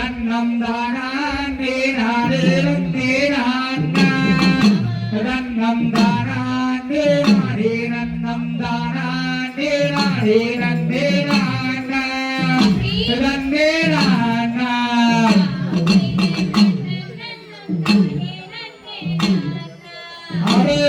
रन्नन्दानान् देनारे रन्देनान्ना रन्नन्दानान् देनारे रन्नन्दानान् देनारे रन्देनान्ना रन्देनान्ना हरे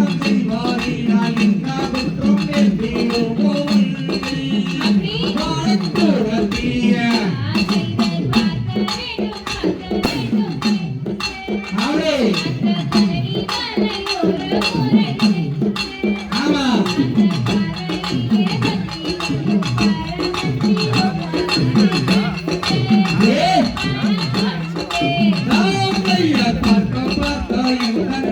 네. 다음 날이야 바꿔봐요.